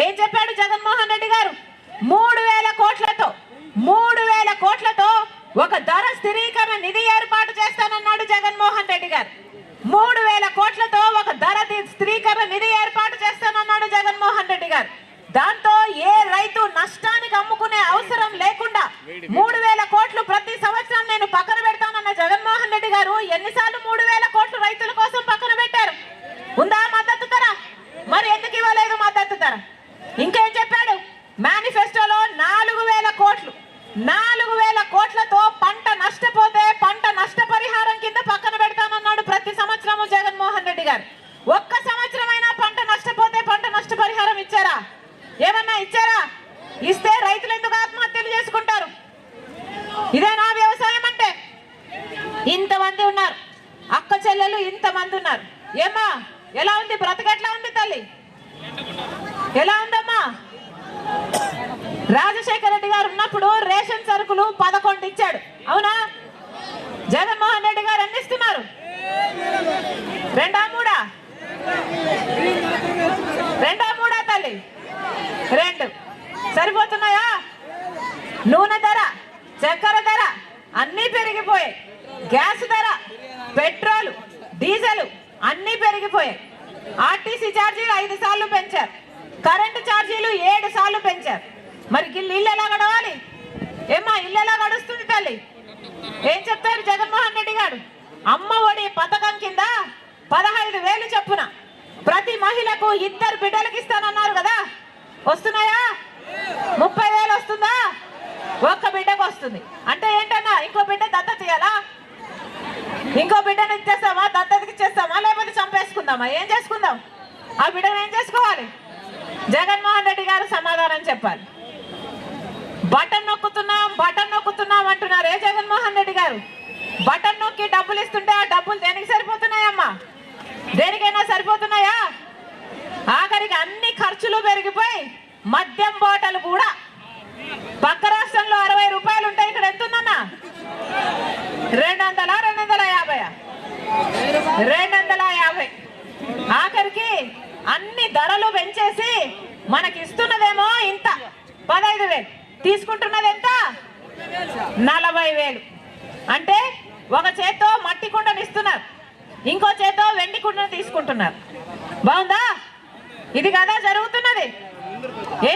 ఏం చెప్పాడు జగన్మోహన్ రెడ్డి గారు? మూడు వేల కోట్లతో మూడు వేల కోట్లతో ఒక ధర స్థిరీకరణ నిధి ఏర్పాటు చేస్తానన్నాడు జగన్మోహన్ రెడ్డి గారు. మూడు వేల కోట్లతో ఒక ధర స్థిరీకరణ నిధి ఏర్పాటు చేస్తానన్నాడు జగన్మోహన్ రెడ్డి గారు. దాంతో ఏ రైతు నష్టానికి అమ్ముకునే అవసరం లేకుండా మూడు వేల కోట్లు ప్రతి సంవత్సరం నేను పక్కన పెడతానన్న జగన్మోహన్ రెడ్డి గారు ఎన్నిసార్లు మూడు వేల కోట్లు రైతుల కోసం పక్కన పెట్టారు ఉందా మద్దతు ధర మరి ఎందుకు ఇవ్వలేదు మద్దతు ధర ఇంకేం చెప్పాడు మేనిఫెస్టోలో నాలుగు వేల కోట్లు నాలుగు వేల కోట్లతో పంట నష్టపోతే పంట నష్టపరిహారం కింద పక్కన పెడతానన్నాడు ప్రతి సంవత్సరము జగన్మోహన్ రెడ్డి గారు. ఒక్క సంవత్సరమైనా పంట నష్టపోతే పంట నష్టపరిహారం ఇచ్చారా? ఏమన్నా ఇచ్చారా? ఇస్తే రైతులు ఎందుకు ఆత్మహత్యలు చేసుకుంటారు? ఇదే నా వ్యవసాయం అంటే. ఇంతమంది ఉన్నారు. అక్క చెల్లెలు ఇంతమంది ఉన్నారు. ఏమ్మా ఎలా ఉంది? బ్రతకెట్లా ఉంది తల్లి? ఎలా ఉందమ్మా? రాజశేఖర రెడ్డి గారు ఉన్నప్పుడు రేషన్ సరుకులు పదకొండు ఇచ్చాడు. అవునా? జగన్మోహన్ రెడ్డి గారు అందిస్తున్నారు రెండా మూడా? రెండా మూడా తల్లి? రెండు. సరిపోతున్నాయా? నూనె ధర చక్కెర ధర అన్నీ పెరిగిపోయాయి. గ్యాస్ ధర పెట్రోల్ డీజిల్ అన్నీ పెరిగిపోయాయి. ఆర్టీసీ ఛార్జీలు ఐదు సార్లు పెంచారు. కరెంటు ఛార్జీలు ఏడు సార్లు పెంచారు. మరి ఇల్లు ఇల్లు ఎలా గడవాలి? ఏమ్మా ఇల్లు ఎలా గడుస్తుంది తల్లి? ఏం చెప్తారు జగన్మోహన్ రెడ్డి గారు? అమ్మ ఒడి పథకం కింద పదహైదు వేలు చెప్పున ప్రతి మహిళకు ఇద్దరు బిడ్డలకు ఇస్తానన్నారు కదా. వస్తున్నాయా? ముప్పై వేలు వస్తుందా? ఒక్క బిడ్డకు వస్తుంది. అంటే ఏంటన్నా ఇంకో బిడ్డ దత్తత ఇయ్యాలా ఇంకో బిడ్డను ఇచ్చేస్తామా? దత్తతకి ఇచ్చేస్తామా? లేకపోతే చంపేసుకుందామా? ఏం చేసుకుందాం? ఆ బిడ్డను ఏం చేసుకోవాలి? జగన్మోహన్ రెడ్డి గారు సమాధానం చెప్పాలి. బటన్ నొక్కుతున్నాం బటన్ నొక్కుతున్నాం అంటున్నారు ఏ జగన్మోహన్ రెడ్డి గారు? బటన్ నొక్కి డబ్బులు ఇస్తుంటే ఆ డబ్బులు దేనికి సరిపోతున్నాయమ్మా? దేనికైనా సరిపోతున్నాయా? ఆఖరికి అన్ని ఖర్చులు పెరిగిపోయి మద్యం బాటలు కూడా. పక్క రాష్ట్రంలో అరవై రూపాయలు ఉంటాయి. ఇక్కడ ఎంత ఉందన్నా? రెండు వందల రెండు వందల యాభై. రెండు వందల యాభై ఆఖరికి అన్ని ధరలు పెంచేసి మనకి ఇస్తున్నదేమో ఇంత. పదహైదు వేలు. తీసుకుంటున్నది ఎంత? నలభై వేలు. అంటే ఒక చేత్తో మట్టి కుండను ఇస్తున్నారు. ఇంకో చేత్తో వెండి కుండను తీసుకుంటున్నారు. బాగుందా? ఇది కదా జరుగుతున్నది. ఏం